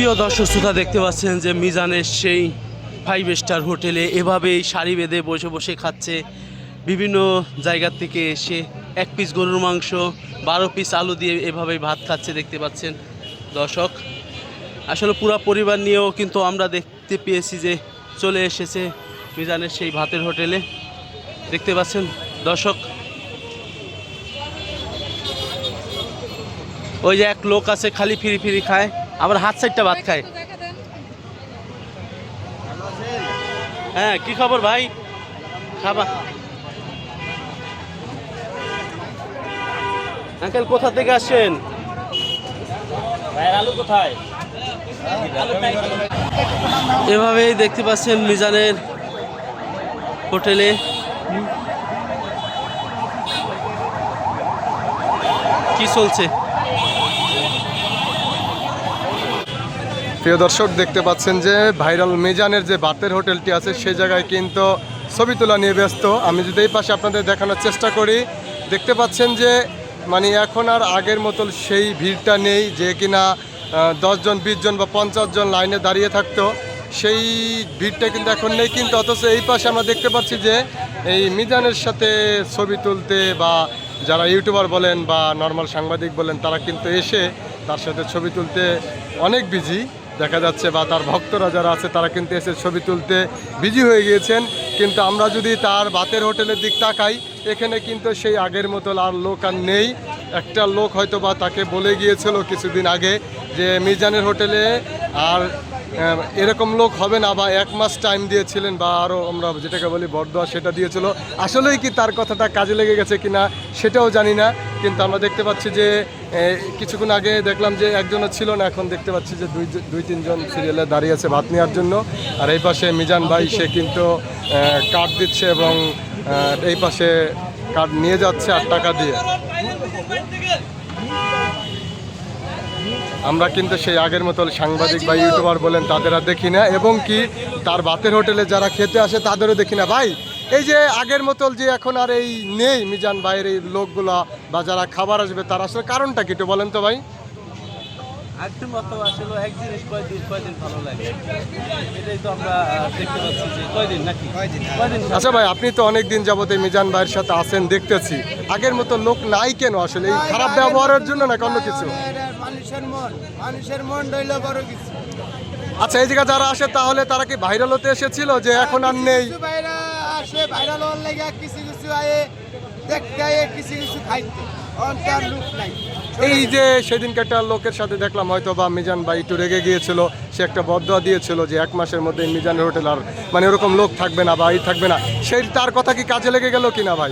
প্রিয় দর্শক শ্রোতা, দেখতে পাচ্ছেন যে মিজানের সেই ফাইভ স্টার হোটেলে এভাবেই শাড়ি বেঁধে বসে বসে খাচ্ছে। বিভিন্ন জায়গার থেকে এসে এক পিস গরুর মাংস, বারো পিস আলু দিয়ে এভাবেই ভাত খাচ্ছে দেখতে পাচ্ছেন দর্শক। আসলে পুরো পরিবার নিয়েও কিন্তু আমরা দেখতে পেয়েছি যে চলে এসেছে মিজানের সেই ভাতের হোটেলে। দেখতে পাচ্ছেন দর্শক। ওই যে এক লোক আছে, খালি ফিরি ফিরি খায়। আবার হাত সাইডটা ভাত খায়। হ্যাঁ কি খবর ভাই? খাবা আঙ্কেল কোথা থেকে আসছেন? আলু কোথায় এভাবেই দেখতে পাচ্ছেন মিজানের হোটেলে। কি চলছে? প্রিয় দর্শক, দেখতে পাচ্ছেন যে ভাইরাল মেজানের যে বাতের হোটেলটি আছে, সেই জায়গায় কিন্তু ছবি তোলা নিয়ে ব্যস্ত। আমি যদি এই পাশে আপনাদের দেখানোর চেষ্টা করি, দেখতে পাচ্ছেন যে মানে এখন আর আগের মতো সেই ভিড়টা নেই যে কিনা দশজন বিশ জন বা পঞ্চাশ জন লাইনে দাঁড়িয়ে থাকতো। সেই ভিড়টা কিন্তু এখন নেই, কিন্তু অথচ এই পাশে আমরা দেখতে পাচ্ছি যে, এই মিজানের সাথে ছবি তুলতে বা যারা ইউটিউবার বলেন বা নর্মাল সাংবাদিক বলেন, তারা কিন্তু এসে তার সাথে ছবি তুলতে অনেক বিজি দেখা যাচ্ছে বা তার ভক্তরা যারা আছে, তারা কিন্তু এসে ছবি তুলতে বিজি হয়ে গিয়েছেন। কিন্তু আমরা যদি তার বাতের হোটেলের দিক তাকাই, এখানে কিন্তু সেই আগের মতো আর লোক আর নেই। একটা লোক হয়তো বা তাকে বলে গিয়েছিল কিছুদিন আগে যে, মিজানের হোটেলে আর এরকম লোক হবে না বা এক মাস টাইম দিয়েছিলেন বা আরও আমরা যেটাকে বলি বরদোয়া সেটা দিয়েছিল। আসলেই কি তার কথাটা কাজে লেগে গেছে কিনা সেটাও জানি না। কিন্তু আমরা দেখতে পাচ্ছি যে কিছুক্ষণ আগে দেখলাম যে একজনও ছিল না, এখন দেখতে পাচ্ছি যে দুই দুই, তিনজন সিরিয়ালে দাঁড়িয়ে আছে ভাত নেওয়ার জন্য। আর এই পাশে মিজান ভাই, সে কিন্তু কার্ড দিচ্ছে এবং এই পাশে কার্ড নিয়ে যাচ্ছে আর টাকা দিয়ে। আমরা কিন্তু সেই আগের মতো সাংবাদিক বা ইউটিউবার বলেন তাদের আর দেখি না, এবং কি তার বাতের হোটেলে যারা খেতে আসে তাদেরও দেখি না। ভাই, এই যে আগের মতো যে এখন আর এই নেই মিজান ভাইয়ের এই লোকগুলা বা যারা খাবার আসবে তার আসলে কারণটা কি একটু বলেন তো ভাই? একদম মতো আসলে এক জিনিস কয়দিন কয়দিন ভালো লাগে? এটাই তো আমরা দেখতে পাচ্ছি যে কয়দিন নাকি? কয়দিন কয়দিন আচ্ছা ভাই আপনি তো অনেক দিন যাবত এই মিজান ভাইয়ের সাথে আছেন দেখতেছি। আগের মতো লোক নাই কেন আসলে? এই খারাপ ব্যবহারের জন্য না অন্য কিছু? মানুষের মন মানুষের মন রইল বড় কিছু। আচ্ছা এই জায়গা যারা আসে তাহলে তারা কি ভাইরাল হতে এসেছিল যে এখন আর নেই? কিছু আসে ভাইরাল হওয়ার লেগে কিছু কিছু আয়ে দেখতে কিছু কিছু খাইতে। অন্তর লুক নাই। এই যে সেদিনকে একটা লোকের সাথে দেখলাম হয়তো বা মিজান ভাই একটু রেগে গিয়েছিল সে একটা বদয়া দিয়েছিল যে এক মাসের মধ্যে মিজানের হোটেল আর মানে ওরকম লোক থাকবে না বা এই থাকবে না। সেই তার কথা কি কাজে লেগে গেল কিনা ভাই?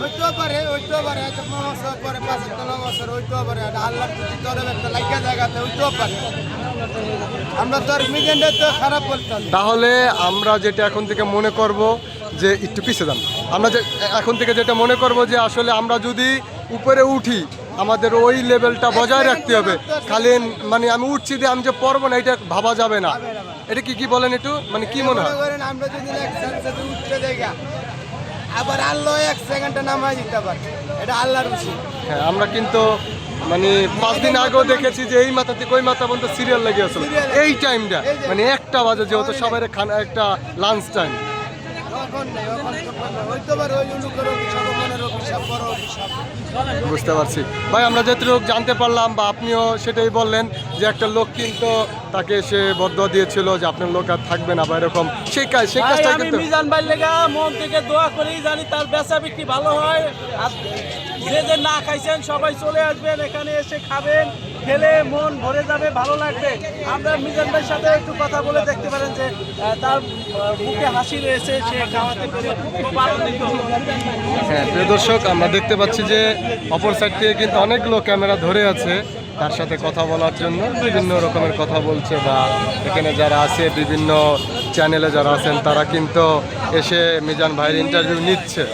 তাহলে আমরা যেটা এখন থেকে মনে করব যে একটু পিছিয়ে যান। আমরা যে এখন থেকে যেটা মনে করব যে আসলে আমরা যদি উপরে উঠি আমাদের ওই লেভেলটা বজায় রাখতে হবে। খালি মানে আমি উঠছি যে আমি যে পড়ব না এটা ভাবা যাবে না। এটা কি কি বলেন একটু? মানে কি মনে হয়? আমরা যদি উঠতে দেখা আবার আল্লাহ এক সেকেন্ডে নামাই দিতে পারে। এটা আল্লাহর হ্যাঁ আমরা কিন্তু মানে পাঁচ দিন আগেও দেখেছি যে এই মাথা থেকে ওই মাথা পর্যন্ত সিরিয়াল লেগে আসলো। এই টাইমটা মানে একটা বাজে যেহেতু সবাই খানা একটা লাঞ্চ টাইম বুঝতে পারছি। ভাই আমরা যেটুকু জানতে পারলাম বা আপনিও সেটাই বললেন যে একটা লোক কিন্তু তাকে সে বদ্ধ দিয়েছিল যে আপনার লোক আর থাকবে না বা এরকম। সেই কাজ সেই কাজটা কিন্তু মিজান ভাই লেগা মন থেকে দোয়া করি জানি তার বেচা বিক্রি ভালো হয়। আর যে যে না খাইছেন সবাই চলে আসবেন এখানে এসে খাবেন। খেলে মন ভরে যাবে, ভালো লাগবে। আমরা মিজান ভাইয়ের সাথে একটু কথা বলে দেখতে পারেন যে তার মুখে হাসি রয়েছে, সে খাওয়াতে পেরে খুব আনন্দিত। হ্যাঁ প্রিয় দর্শক, আমরা দেখতে পাচ্ছি যে অপর সাইড থেকে কিন্তু অনেকগুলো ক্যামেরা ধরে আছে তার সাথে কথা বলার জন্য। বিভিন্ন রকমের কথা বলছে বা এখানে যারা আছে, বিভিন্ন চ্যানেলে যারা আছেন, তারা কিন্তু এসে মিজান ভাইয়ের ইন্টারভিউ নিচ্ছে।